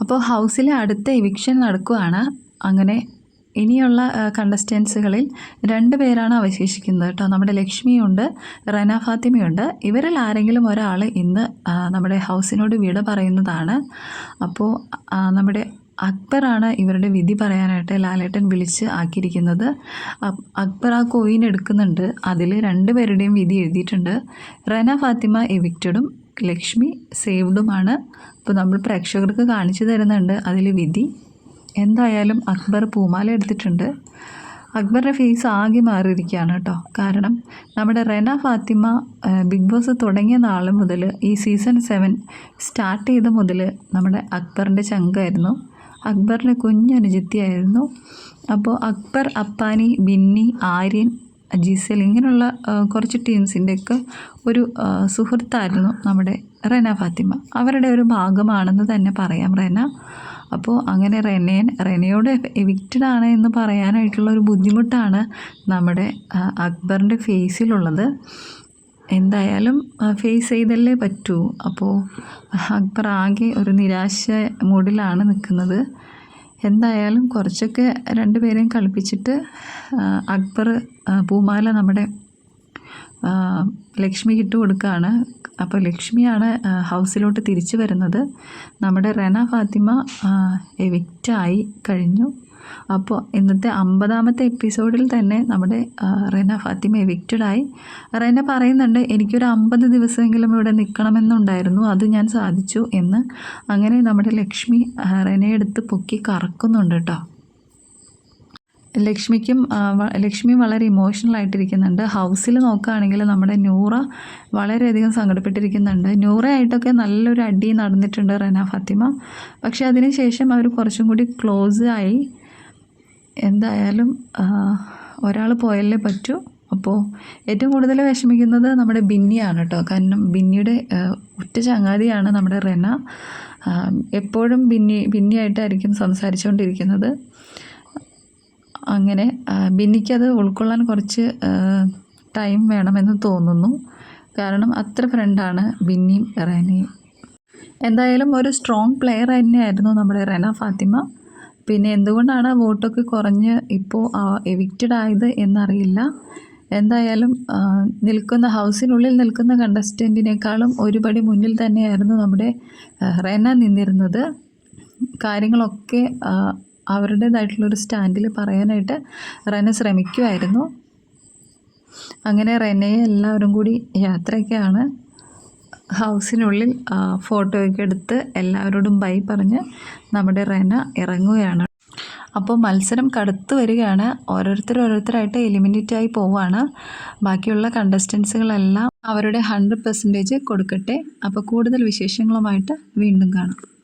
അപ്പോൾ ഹൗസിലെ അടുത്ത എവിക്ഷൻ നടക്കുകയാണ് അങ്ങനെ ഇനിയുള്ള കണ്ടസ്റ്റൻസുകളിൽ രണ്ട് പേരാണ് അവശേഷിക്കുന്നത് കേട്ടോ. നമ്മുടെ ലക്ഷ്മിയുണ്ട് റന ഫാത്തിമയുണ്ട്. ഇവരിൽ ആരെങ്കിലും ഒരാൾ ഇന്ന് നമ്മുടെ ഹൗസിനോട് വിട പറയുന്നതാണ്. അപ്പോൾ നമ്മുടെ അക്ബറാണ് ഇവരുടെ വിധി പറയാനായിട്ട് ലാലേട്ടൻ വിളിച്ച് ആക്കിയിരിക്കുന്നത്. അക്ബർ ആ കോയിൻ എടുക്കുന്നുണ്ട്. അതിൽ രണ്ടുപേരുടെയും വിധി എഴുതിയിട്ടുണ്ട്. റന ഫാത്തിമ എവിക്റ്റഡും ലക്ഷ്മി സേവ്ഡുമാണ്. അപ്പോൾ നമ്മൾ പ്രേക്ഷകർക്ക് കാണിച്ചു തരുന്നുണ്ട് അതിൽ വിധി. എന്തായാലും അക്ബർ പൂമാല എടുത്തിട്ടുണ്ട്. അക്ബറിന്റെ ഫേസ് ആകെ മാറിയിരിക്കുകയാണ് കേട്ടോ. കാരണം നമ്മുടെ റെന ഫാത്തിമ ബിഗ് ബോസ് തുടങ്ങിയ നാൾ മുതൽ ഈ സീസൺ സെവൻ സ്റ്റാർട്ട് ചെയ്ത മുതൽ നമ്മുടെ അക്ബറിന്റെ ചങ്കായിരുന്നു. അക്ബറിന്റെ കുഞ്ഞനുജിത്തിയായിരുന്നു. അപ്പോൾ അക്ബർ അപ്പാനി ബിന്നി ആര്യൻ ജിസൽ ഇങ്ങനെയുള്ള കുറച്ച് ടീംസിന്റെയൊക്കെ ഒരു സുഹൃത്തായിരുന്നു നമ്മുടെ റെന ഫാത്തിമ. അവരുടെ ഒരു ഭാഗമാണെന്ന് തന്നെ പറയാം റെന. അപ്പോൾ അങ്ങനെ റെനയൻ റെനയോട് എവിക്റ്റഡ് ആണ് എന്ന് പറയാനായിട്ടുള്ള ഒരു ബുദ്ധിമുട്ടാണ് നമ്മുടെ അക്ബറിന്റെ ഫേസിലുള്ളത്. എന്തായാലും ഫേസ് ചെയ്തല്ലേ പറ്റൂ. അപ്പോൾ അക്ബർ ആകെ ഒരു നിരാശ മൂഡിലാണ് നിൽക്കുന്നത്. എന്തായാലും കുറച്ചൊക്കെ രണ്ടുപേരെയും കളിപ്പിച്ചിട്ട് അക്ബർ പൂമാല നമ്മുടെ ലക്ഷ്മി ഇട്ട് കൊടുക്കുകയാണ് അപ്പോൾ ലക്ഷ്മിയാണ് ഹൗസിലോട്ട് തിരിച്ചു വരുന്നത്. നമ്മുടെ റെന ഫാത്തിമ എവിക്റ്റായി കഴിഞ്ഞു. അപ്പോൾ ഇന്നത്തെ അമ്പതാമത്തെ എപ്പിസോഡിൽ തന്നെ നമ്മുടെ റേന ഫാത്തിമ എവിക്റ്റഡായി റെന പറയുന്നുണ്ട് എനിക്കൊരു അമ്പത് ദിവസമെങ്കിലും ഇവിടെ നിൽക്കണമെന്നുണ്ടായിരുന്നു അത് ഞാൻ സാധിച്ചു എന്ന്. അങ്ങനെ നമ്മുടെ ലക്ഷ്മി റെനയെടുത്ത് പൊക്കി കറക്കുന്നുണ്ട് കേട്ടോ. ലക്ഷ്മിക്കും ലക്ഷ്മി വളരെ ഇമോഷണൽ ആയിട്ടിരിക്കുന്നുണ്ട്. ഹൗസിൽ നോക്കുകയാണെങ്കിൽ നമ്മുടെ നൂറ വളരെയധികം സങ്കടപ്പെട്ടിരിക്കുന്നുണ്ട്. നൂറയായിട്ടൊക്കെ നല്ലൊരു അടി നടന്നിട്ടുണ്ട് റെന ഫാത്തിമ. പക്ഷേ അതിനുശേഷം അവർ കുറച്ചും കൂടി ക്ലോസ് ആയി. എന്തായാലും ഒരാൾ പോയല്ലേ പറ്റൂ. അപ്പോൾ ഏറ്റവും കൂടുതൽ വിഷമിക്കുന്നത് നമ്മുടെ ബിന്നിയാണ് കേട്ടോ കാരണം ബിന്നിയുടെ ഉറ്റ ചങ്ങാതിയാണ് നമ്മുടെ റെന. എപ്പോഴും ബിന്നി ബിന്നിയായിട്ടായിരിക്കും സംസാരിച്ചുകൊണ്ടിരിക്കുന്നത് അങ്ങനെ ബിന്നിക്കത് ഉൾക്കൊള്ളാൻ കുറച്ച് ടൈം വേണമെന്ന് തോന്നുന്നു. കാരണം അത്ര ഫ്രണ്ടാണ് ബിന്നിയും റെനയും. എന്തായാലും ഒരു സ്ട്രോങ് പ്ലെയർ തന്നെയായിരുന്നു നമ്മുടെ റെന ഫാത്തിമ. പിന്നെ എന്തുകൊണ്ടാണ് വോട്ടൊക്കെ കുറഞ്ഞ് ഇപ്പോൾ എവിക്റ്റഡ് ആയത് എന്നറിയില്ല. എന്തായാലും നിൽക്കുന്ന ഹൗസിനുള്ളിൽ നിൽക്കുന്ന കണ്ടസ്റ്റന്റിനേക്കാളും ഒരുപടി മുന്നിൽ തന്നെയായിരുന്നു നമ്മുടെ റെന നിന്നിരുന്നത്. കാര്യങ്ങളൊക്കെ അവരുടേതായിട്ടുള്ളൊരു സ്റ്റാൻഡിൽ പറയാനായിട്ട് റെന ശ്രമിക്കുമായിരുന്നു അങ്ങനെ റെനയെ എല്ലാവരും കൂടി യാത്രയൊക്കെയാണ് ഹൗസിനുള്ളിൽ ഫോട്ടോയൊക്കെ എടുത്ത് എല്ലാവരോടും ബൈ പറഞ്ഞ് നമ്മുടെ റെന ഇറങ്ങുകയാണ്. അപ്പോൾ മത്സരം കടുത്തു വരികയാണ്. ഓരോരുത്തർ ഓരോരുത്തരായിട്ട് എലിമിനേറ്റ് ആയി പോവുകയാണ് ബാക്കിയുള്ള കണ്ടസ്റ്റൻസുകളെല്ലാം അവരുടെ ഹൺഡ്രഡ് പെർസെന്റേജ് കൊടുക്കട്ടെ. അപ്പോൾ കൂടുതൽ വിശേഷങ്ങളുമായിട്ട് വീണ്ടും കാണാം.